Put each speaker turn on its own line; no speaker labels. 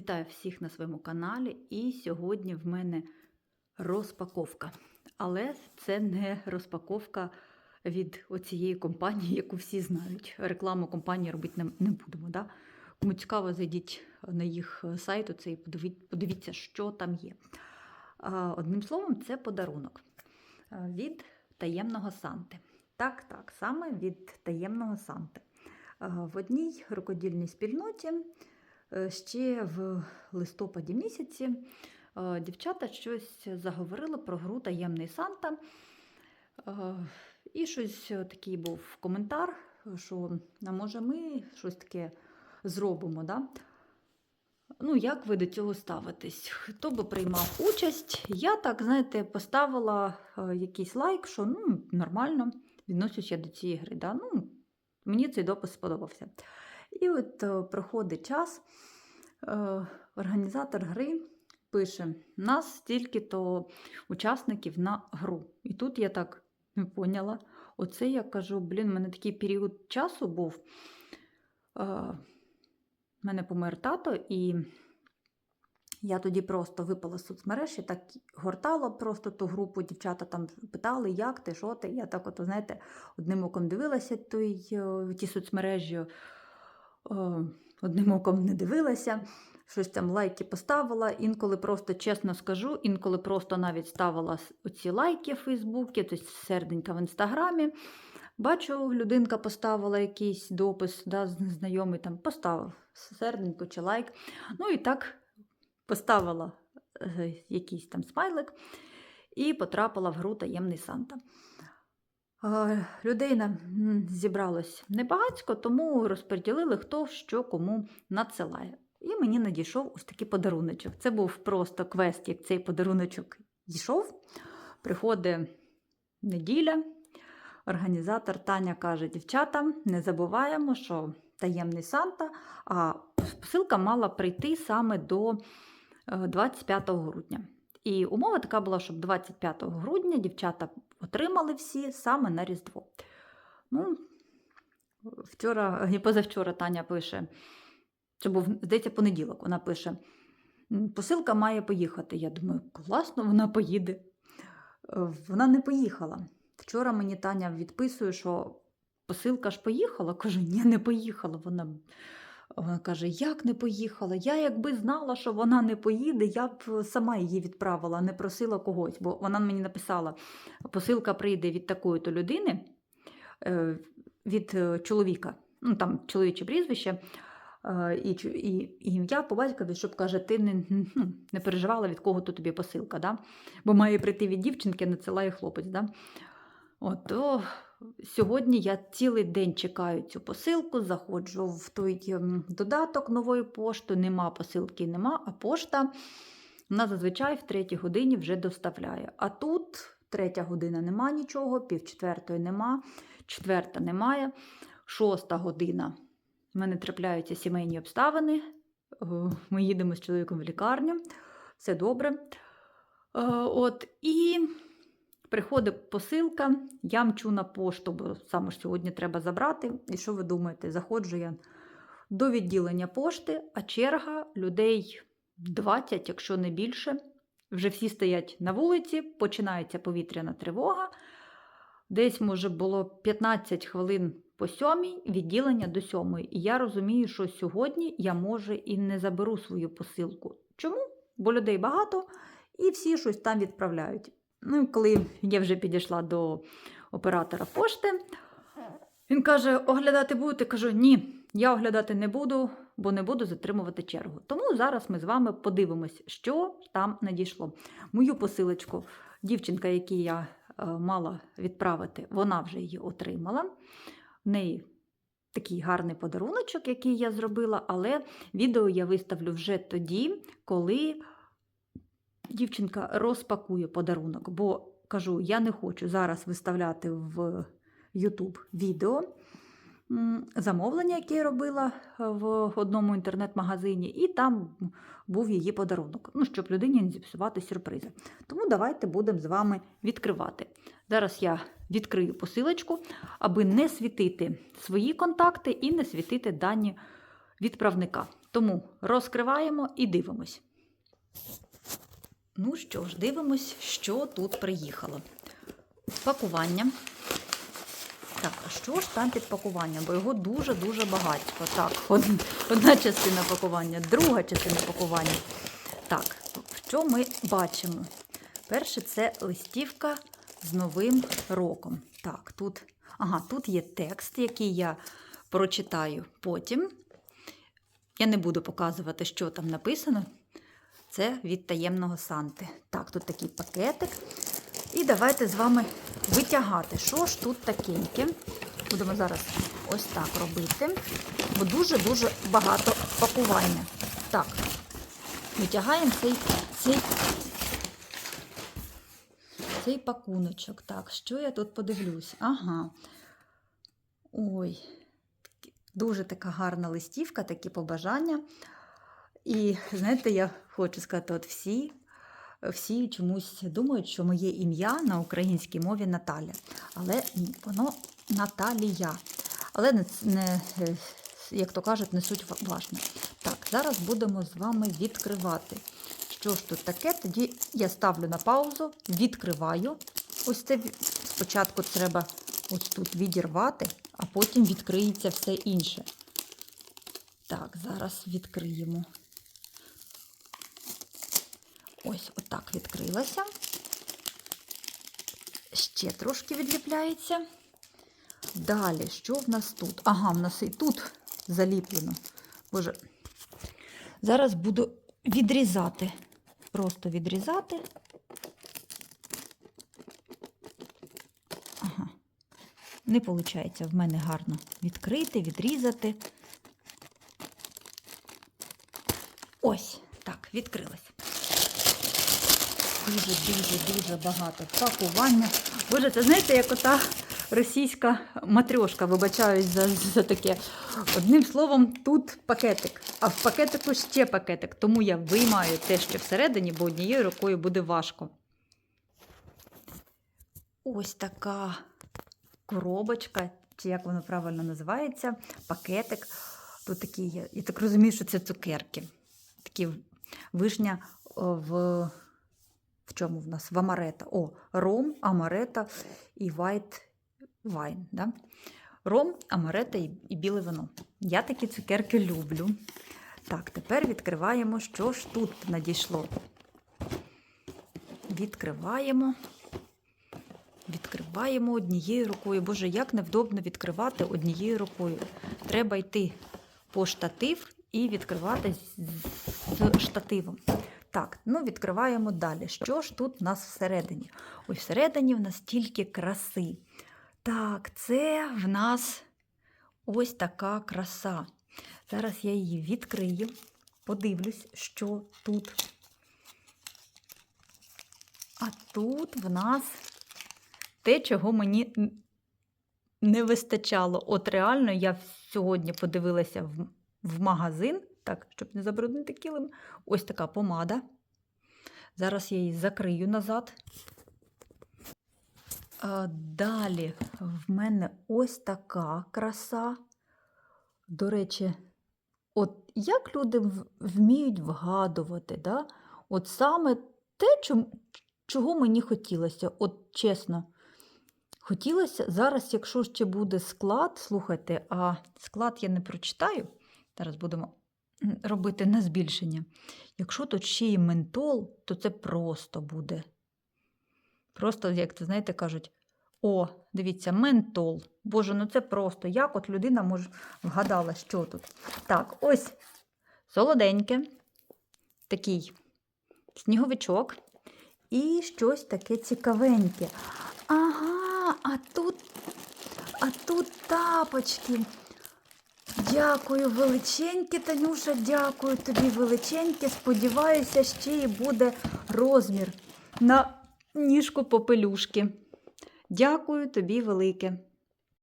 Вітаю всіх на своєму каналі. І сьогодні в мене розпаковка. Але це не розпаковка від оцієї компанії, яку всі знають. Рекламу компанії робити не, будемо. Да? Кому цікаво, зайдіть на їх сайт оце і подивіться, що там є. Одним словом, це подарунок від таємного Санти. Так, так, саме від таємного Санти. В одній рукодільній спільноті ще в листопаді місяці е, дівчата щось заговорили про гру Таємний Санта. Е, І щось е, такий був коментар, що а може ми щось таке зробимо. Да? Ну, як ви до цього ставитесь? Хто би приймав участь? Я так, знаєте, поставила е, якийсь лайк, що ну, нормально відношусь я до цієї гри. Да? Ну, мені цей допис сподобався. І от е, проходить час, е, організатор гри пише: нас стільки-то учасників на гру. І тут я так не поняла. Оце я кажу, блін, в мене такий період часу був. Е, в мене помер тато, і я тоді просто випала з соцмереж і так гортала просто ту групу. Дівчата там питали, як ти, що ти. Я так, от, знаєте, одним оком дивилася той, е, ті соцмережі, е, одним оком не дивилася. Щось там лайки поставила. Інколи просто чесно скажу, інколи просто навіть ставила оці лайки в Фейсбуці, тобто серденька в інстаграмі. Бачу, людинка поставила якийсь допис, да, знайомий там поставив серденько чи лайк. Ну і так поставила е, якийсь там смайлик і потрапила в гру Таємний Санта. Е, Людей зібралось небагацько, тому розподілили, хто що кому надсилає. І мені надійшов ось такий подаруночок. Це був просто квест, як цей подаруночок дійшов. Приходить неділя. Організатор Таня каже: дівчата, не забуваємо, що таємний Санта, а посилка мала прийти саме до е, 25 грудня. І умова така була, щоб 25 грудня дівчата отримали всі саме на Різдво. Ну, вчора, і позавчора Таня пише, це був, здається, понеділок. Вона пише: посилка має поїхати. Я думаю, класно, вона поїде. Вона не поїхала. Вчора мені Таня відписує, що посилка ж поїхала. Кажу, ні, не поїхала. Вона, вона каже, як не поїхала? Я якби знала, що вона не поїде, я б сама її відправила, не просила когось. Бо вона мені написала: посилка прийде від такої-то людини, е, від е, чоловіка, ну там чоловіче прізвище. е, І, і, ім'я по батькові, щоб каже, ти не, ну, не переживала, від кого то тобі посилка, да? бо має прийти від дівчинки, надсилає хлопець. Да? От, то сьогодні я цілий день чекаю цю посилку, заходжу в той ем, додаток нової пошти, нема посилки, нема, а пошта вона зазвичай в третій годині вже доставляє. А тут третя година нема нічого, пів четвертої нема, четверта немає, шоста година. У мене трапляються сімейні обставини. е, Ми їдемо з чоловіком в лікарню, все добре. Е, От, і Приходить посилка, я мчу на пошту, бо саме ж сьогодні треба забрати. І що ви думаєте? Заходжу я до відділення пошти, а черга людей 20, якщо не більше. Вже всі стоять на вулиці, починається повітряна тривога. Десь, може, було 15 хвилин по сьомій, відділення до сьомої. І я розумію, що сьогодні я, може, і не заберу свою посилку. Чому? Бо людей багато, і всі щось там відправляють. Ну, коли я вже підійшла до оператора пошти, він каже: оглядати будете? Кажу, ні, я оглядати не буду, бо не буду затримувати чергу. Тому зараз ми з вами подивимось, що там надійшло. Мою посилочку, дівчинка, якій я е, мала відправити, вона вже її отримала. В неї такий гарний подаруночок, який я зробила, але відео я виставлю вже тоді, коли дівчинка розпакує подарунок, бо кажу, я не хочу зараз виставляти в YouTube відео замовлення, яке я робила в одному інтернет-магазині, і там був її подарунок. Ну, щоб людині не зіпсувати сюрпризи. Тому давайте будемо з вами відкривати. Зараз я відкрию посилочку, аби не світити свої контакти і не світити дані відправника. Тому розкриваємо і дивимось. Ну що ж, дивимось, що тут приїхало. Пакування. Так, а що ж там під пакуванням? Бо його дуже-дуже багатько. Так, одна частина пакування, друга частина пакування. Так, що ми бачимо? Перше, це листівка з Новим роком. Так, тут, ага, тут є текст, який я прочитаю потім. Я не буду показувати, що там написано. Це від таємного Санти. Так, тут такий пакетик. І давайте з вами витягати, що ж тут такеньке. Будемо зараз ось так робити, бо дуже-дуже багато пакування. Так, витягаємо цей, цей, цей пакуночок. Так, що я тут подивлюсь? Ага. Ой, дуже така гарна листівка, такі побажання. І знаєте, я хочу сказати, от всі, всі чомусь думають, що моє ім'я на українській мові Наталя. Але ні, воно Наталія. Але не, не, е, як то кажуть, не суть важна. Так, зараз будемо з вами відкривати. Що ж тут таке? Тоді я ставлю на паузу, відкриваю. Ось це спочатку треба ось тут відірвати, а потім відкриється все інше. Так, зараз відкриємо. Ось отак відкрилася. Ще трошки відліпляється. Далі, що в нас тут? Ага, в нас і тут заліплено. Боже, зараз буду відрізати. Просто відрізати. Ага. Не виходить в мене гарно відкрити, відрізати. Ось, так, відкрилась. Дуже, дуже, дуже багато пакування. Боже, це знаєте, як ота російська матрьошка, вибачаюсь за, за таке. Одним словом, тут пакетик, а в пакетику ще пакетик. Тому я виймаю те, що всередині, бо однією рукою буде важко. Ось така коробочка, чи як воно правильно називається, пакетик. Тут такі, є- я так розумію, що це цукерки. Такі вишня в, в чому в нас? В амарета. О, ром, амарета і white wine. Да? Ром, амарета і, і біле вино. Я такі цукерки люблю. Так, тепер відкриваємо, що ж тут надійшло. Відкриваємо. Відкриваємо однією рукою. Боже, як невдобно відкривати однією рукою. Треба йти по штатив і відкривати з- штативом. Так, ну відкриваємо далі. Що ж тут у нас всередині? Ось всередині в нас тільки краси. Так, це в нас ось така краса. Зараз я її відкрию, подивлюсь, що тут. А тут в нас те, чого мені не вистачало. От реально я сьогодні подивилася в, магазин, так, щоб не забруднити килим. Ось така помада. Зараз я її закрию назад. Далі в мене ось така краса. До речі, от як люди вміють вгадувати, да? от саме те, чого мені хотілося, от чесно. Хотілося зараз, якщо ще буде склад, слухайте, а склад я не прочитаю. Зараз будемо робити на збільшення. Якщо тут ще й ментол, то це просто буде. Просто, як це знаєте, кажуть: о, дивіться, ментол. Боже, ну це просто. Як от людина може вгадала, що тут? Так, ось солоденьке, такий сніговичок і щось таке цікавеньке. Ага, а тут, а тут тапочки. Дякую, величеньке, Танюша, дякую тобі величеньке. Сподіваюся, ще й буде розмір на ніжку попелюшки. Дякую тобі велике.